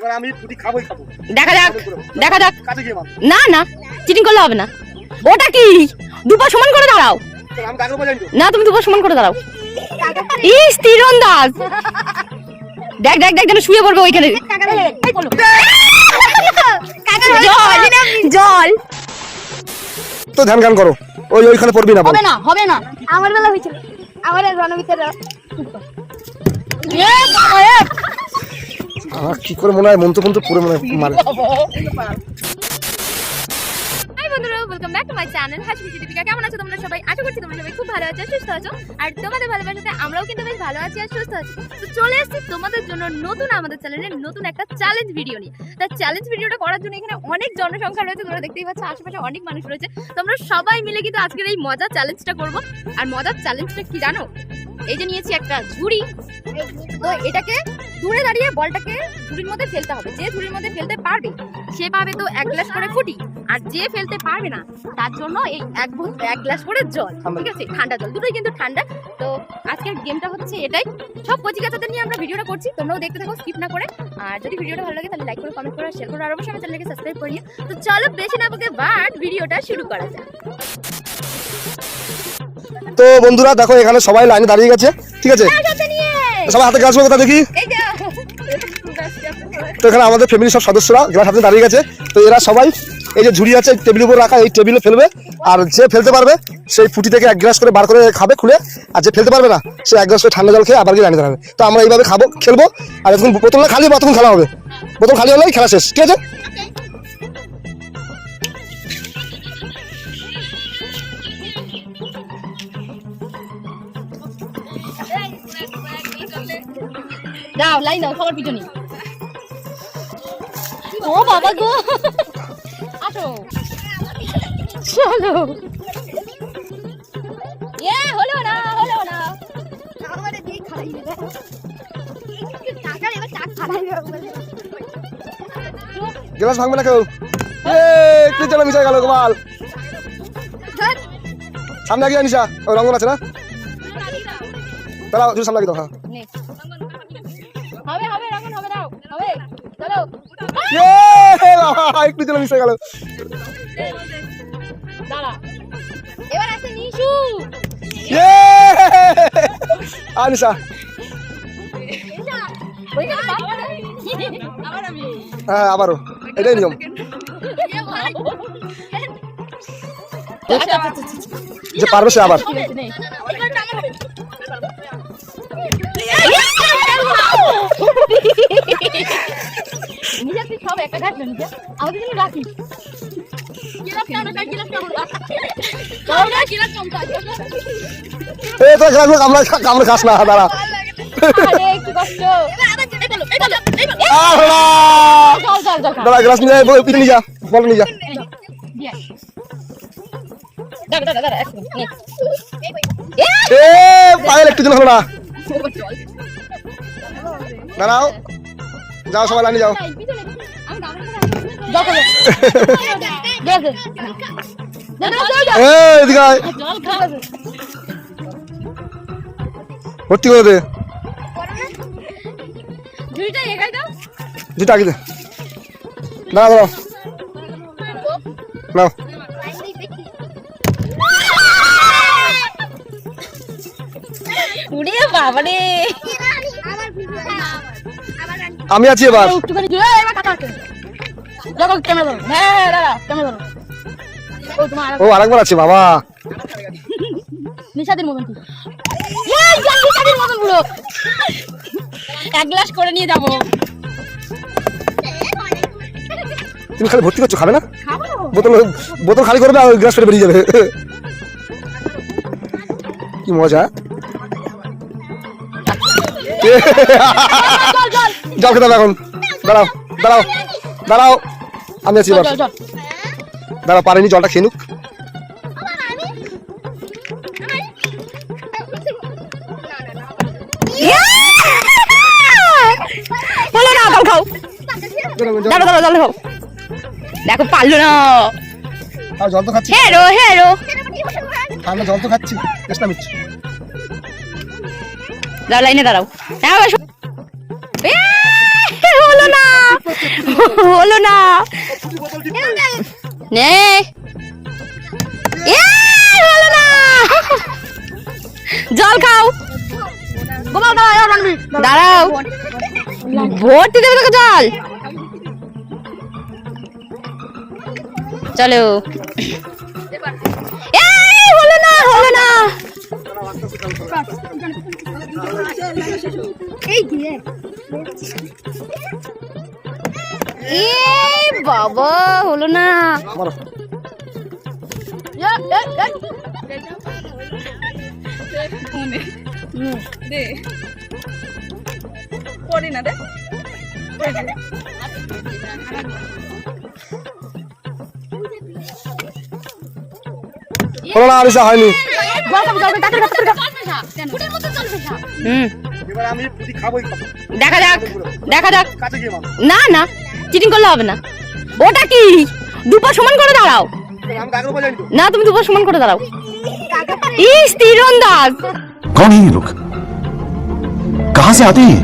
এবার আমি ফুটি খাবোই খাব। দেখা যাক দেখা যাক। কাছে গিয়ে মার না না চিটিং করলে হবে না। ওটা কি? দুপা সমান করে দাঁড়াও। আমি কাকে বোঝাই না তুমি দুপা সমান করে দাঁড়াও। ইস তীরন্দাজ দেখ দেখ দেখ যেন শুয়ে পড়বে ওইখানে। জল জল। তো ধ্যান জ্ঞান করো। ওই ওইখানে পড়বি না হবে না হবে না। আমার বেলা হয়েছিল। আমার রণবিতের এ বাবা, এ। আমার কি করে মনে হয়? মন্ত্র মন্ত্র পুরো মনে হয় মারে। Welcome back to my channel হাসি খুশি দীপিকা কেমন আছো তোমরা সবাই? আশা করছি তোমরা সবাই খুব ভালো আছো, সুস্থ আছো। আর তোমাদের ভালোবাসাতে আমরাও কিন্তু বেশ ভালো আছি আর সুস্থ আছি। তো চলে এসেছি তোমাদের জন্য নতুন আমাদের চ্যানেলের নতুন একটা চ্যালেঞ্জ ভিডিও নিয়ে। তা চ্যালেঞ্জ ভিডিওটা করার জন্য এখানে অনেক জনসংখ্যা রয়েছে, তোমরা দেখতেই পাচ্ছ, আশেপাশে অনেক মানুষ রয়েছে। তোমরা সবাই মিলে কিন্তু আজকের এই মজার চ্যালেঞ্জটা করব। আর মজার চ্যালেঞ্জটা কি জানো? এই যে নিয়েছি একটা ঝুড়ি। তো এটাকে দূরে দাঁড়িয়ে বলটাকে ঝুড়ির মধ্যে ফেলতে হবে। যে ঝুড়ির মধ্যে ফেলতে পারবে, সে পাবে তো এক গ্লাস করে ফুটি আর যে ফেলতে পারবে না তার জন্য এই এক এক গ্লাস করে জল ঠিক আছে? ঠান্ডা জল দুটোই কিন্তু ঠান্ডা। তো আজকের গেমটা হচ্ছে এটাই। সব কচি কাচাদের নিয়ে আমরা ভিডিওটা করছি তোমরাও দেখতে থাকো স্কিপ না করে। আর যদি ভিডিওটা ভালো লাগে তাহলে লাইক করে কমেন্ট করে শেয়ার করো। আর অবশ্যই আমার চ্যানেলকে সাবস্ক্রাইব করে নিও। তো চলো বেশি না বকে বাট ভিডিওটা শুরু করা যাক। তো বন্ধুরা দেখো এখানে সবাই লাইনে দাঁড়িয়ে গেছে ঠিক আছে? সবাই হাতে গ্লাস কথা দেখি। তো এখানে আমাদের ফ্যামিলির সব সদস্যরা গ্লাস হাতে দাঁড়িয়ে গেছে। তো এরা সবাই এই যে ঝুড়ি আছে টেবিলের উপর রাখা, এই টেবিলে ফেলবে, আর যে ফেলতে পারবে, সেই ফুটি থেকে এক গ্লাস করে বার করে খাবে খুলে, আর যে ফেলতে পারবে না, সে এক গ্লাস করে ঠান্ডা জল খেয়ে আবার গিয়ে লাইনে দাঁড়াবে তো আমরা এইভাবে খাব, খেলব, আর যখন বোতলটা খালি হবে তখন খেলা হবে। বোতল খালি হলেই খেলা শেষ, ঠিক আছে? লাইন পিছনে। ও বাবা গো! চলো। এ হলো না হলো না। আমারে দিয়ে খাই দিবে এবার টাকা খাই গ্লাস ভাঙবে না কেউ? এ কি চলো মিশে গেল গোপাল? সামনে গিয়ে নিশা ওই রঙন আছে না? দাঁড়াও একটু সামনে গিয়ে দাও। হবে হবে রাখুন হবে দাও। হবে চলো। একটু চলো মিশে গেল। আমি হ্যাঁ আবারও। এটাই নিয়ম। যে পারবে সে আবার। সব একটা আমাদের জন্য রাখিস এ তো কামড়া কামড়া খাস না দাঁড়া। দাঁড়া গ্লাস যা বল নিয়ে যা পায়েল একটু দিন হলো না দাঁড়াও যাও সবাই লাইনে যাও খা। ভর্তি করে দে। ঝুড়িটা একাই আগে দে। দাঁড়া দাঁড়াও নাও উড়ে বাবা আমি আছি এবার। একটুখানি ক্যামেরা ধরো। হ্যাঁ হ্যাঁ, ক্যামেরা ধরো। ও আরেকবার। আছে বাবা। নিশাদের মতন নিশাদের পুরো এক গ্লাস করে নিয়ে যাব। তুমি খালি ভর্তি করছ খাবে না? বোতল বোতল খালি করবে আর গ্লাস ফেলে বেরিয়ে যাবে। কি মজা। জল খেতে এখন। দাঁড়াও দাঁড়াও দাঁড়াও। আমি আছি এবার চল পারেনি জলটা খেয়ে নুক। বলো না জল খাও। দাঁড়া দাঁড়া জল খাও দেখো পারল না। জল তো খাচ্ছি। হেরো হেরো। ঠান্ডা জল তো খাচ্ছি চেষ্টা মিচ্ছি দাঁড়া লাইনে দাঁড়াও। হ্যাঁ হলো না। হলো না। নে। জল খাও। দাঁড়াও। ভর্তি দেবে তোকে জল। চলো। হলো না না। বাবা হলো না। আরিসা হয়নি। দেখা যাক দেখা যাক। না না চিটিং করলে হবে না। ওটা কি দুপা সমান করে দাঁড়াও আমি কাকের উপর জানি তো না তুমি দুপা সমান করে দাঁড়াও ইস তীরন্দাজ कौन है ये लोग कहां से आते हैं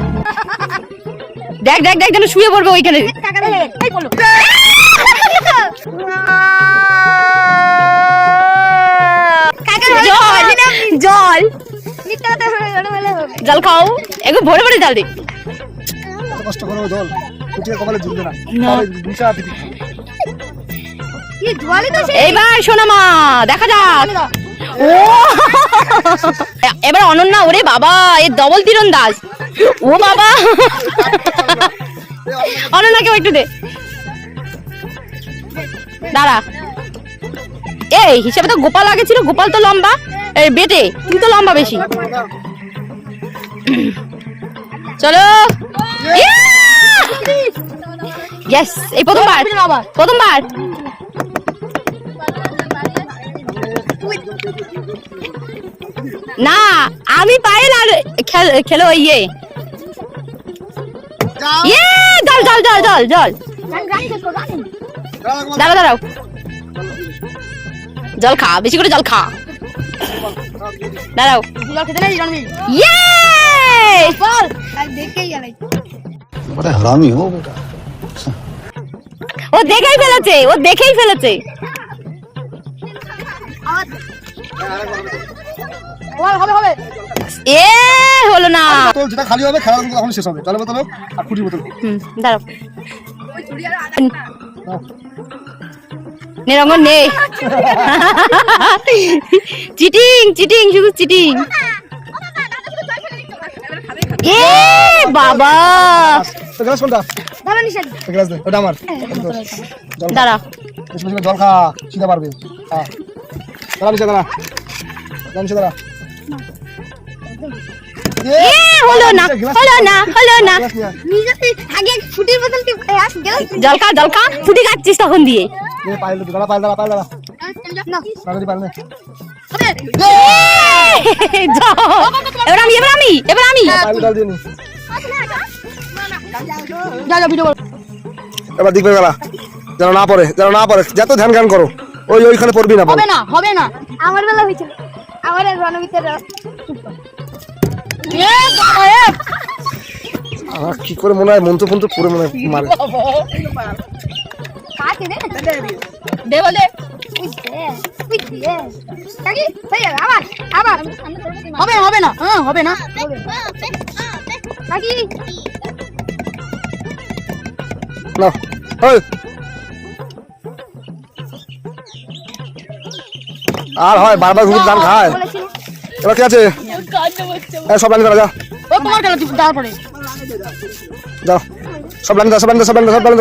দেখ দেখ দেখ যেন শুয়ে পড়বে ওইখানে জল জল জল খাও একটু ভরে ভরে জল দে এত কষ্ট করো জল পুটিয়ে কপালে জুড়বে না। এইবার শোনা মা দেখা যাক। ও! এবার অনন্যা ওরে বাবা এ ডবল তীরন্দাজ ও বাবা। অনন্যাকেও একটু দে। দাঁড়া। এই হিসাবে তো গোপাল আগে ছিল গোপাল তো লম্বা। এই বেটে তুই তো লম্বা বেশি। চলো। ইয়েস এই প্রথমবার প্রথমবার। না আমি পায়েল আর খেলো ইয়ে। ইয়ে জল জল জল জল জল। দাঁড়া দাঁড়াও। জল খা বেশি করে জল খা। দাঁড়াও। দেখেই হারামি হো বেটা। ও দেখেই ফেলেছে ও দেখেই ফেলেছে। এ হলো না। তো যেটা খালি হবে খেলা তখন শেষ হবে। জলের বোতল আর বোতল হুম দাঁড়াও। নিরঙ্গন নেই চিটিং চিটিং শুধু চিটিং। এ বাবা। তো গ্লাস কোনটা? তো গ্লাস দে ওটা আমার। জল খা। দাঁড়া। বেশি বেশি করে জল খা খিদে পারবে। খা দাঁড়া নিচে দাঁড়া। দাঁড়া নিচে দাঁড়া। হলো না হলো না হলো না। গ্লাস নিয়ে আয়। জল খা ফুটি খাচ্ছিস তখন দিয়ে। দাঁড়া দাঁড়া দাঁড়া। দাঁড়া। এবার আমি এবার আমি এবার আমি। এবার দেখবে বেলা। যেন না পড়ে যেন না পড়ে যত ধ্যান জ্ঞান করো। ওই ওইখানে পড়বি না বল। না হবে না। আমার বেলা হয়েছিল আমার রণমিতের কি করে মনে হয় মন্ত্র ফন্ত্র পুরো মনে হয় মারে। হবে হবে না। হ্যাঁ হবে না। ওই আর হয় বারবার ঘুরে ধান খায়। এবার কি আছে? সব লাইন দাঁড়া যা। তোমার কেন তুই দাঁড় যাও। সব লাইন সব লাইন সব লাইন সব লাইন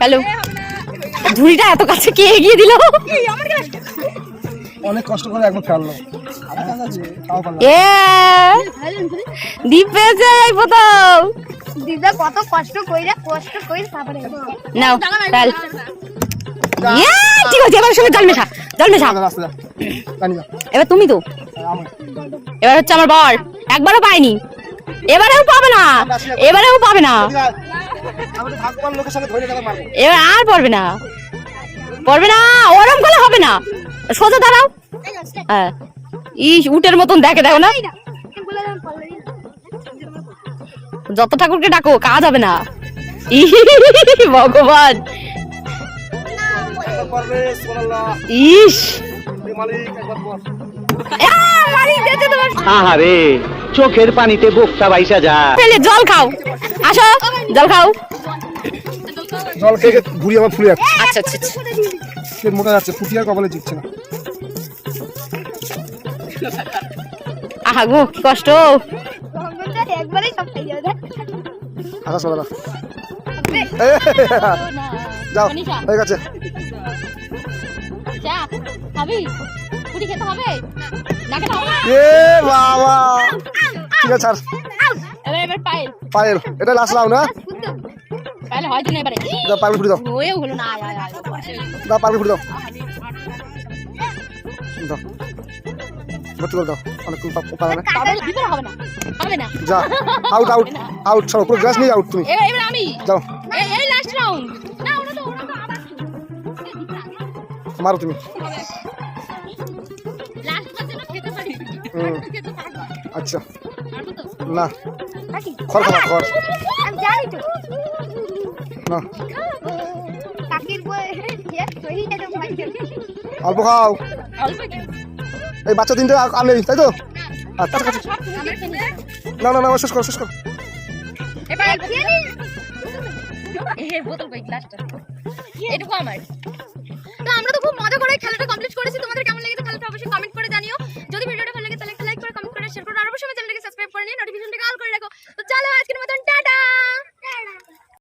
হ্যালো। ঝুড়িটা এত কাছে কে এগিয়ে দিল? অনেক কষ্ট করে একবার ফেলল। এ দীপ পেয়েছে এই প্রথম দিদা কত কষ্ট কইরা কষ্ট কই তারপরে। নাও ফেল ইয়ে, ঠিক আছে এবার সঙ্গে জল মেশা জল মেশা। এবার তুমি তো। এবার হচ্ছে আমার বর। একবারও পাইনি এবারেও পাবে না। এবারেও পাবে না। এবার আর পড়বে না। পড়বে না ওরম করলে হবে না। সোজা দাঁড়াও। হ্যাঁ। ইস উটের মতন দেখে দেখো না। যত ঠাকুরকে ডাকো কাজ হবে না। ই ভগবান। ইস। আহারে চোখের পানিতে বোকটা বাইসা যা। জল খাও। আসো জল খাও। জল খেয়ে ঘুরি আমার ফুলে যাচ্ছে। আচ্ছা আচ্ছা আচ্ছা। পেট মোটা যাচ্ছে ফুটি আর কপালে জিতছে না। আহা গো কি কষ্ট। একবারেই সব খাই যাবে আকাশ না যাও হয়ে গেছে। চা খাবি? পুরি খেতে হবে? না খেতে হবে এ বাবা। ঠিক আছে পায়েল। এটা লাস্ট রাউন্ড না পায়েল হয়তো না দাও ফুটি দাও। দাও পায়েল ফুটি দাও। দাও। ভর্তি করে দাও। পাবে দিতে হবে না। হবে না। যা আউট আউট আউট ছাড়ো পুরো গ্লাস নিয়ে আউট তুমি। এবার আমি। যাও। এই এই লাস্ট রাউন্ড না ওরা তো ওরা তো আবার মারো তুমি। আচ্ছা। না। খড় খাবা খড় আমি জানি তো। না। ভাই অল্প খাও। অল্প। এই বাচ্চা তিনটে আর তাই তো? না আচ্ছা, আচ্ছা, আচ্ছা। না না শেষ করো শেষ করো। তো আমরা তো খুব মজা করে খেলাটা কমপ্লিট করেছি। তোমাদের কেমন লেগেছে খেলাটা অবশ্যই কমেন্ট করে জানিও। যদি ভিডিওটা ভালো লাগে তাহলে একটা লাইক করে কমেন্ট করে শেয়ার করো। আর অবশ্যই চ্যানেলটাকে সাবস্ক্রাইব করে নিয়ে নোটিফিকেশনটাকে অল করে রাখো। তো চলো আজকের মতন টাটা! টাটা।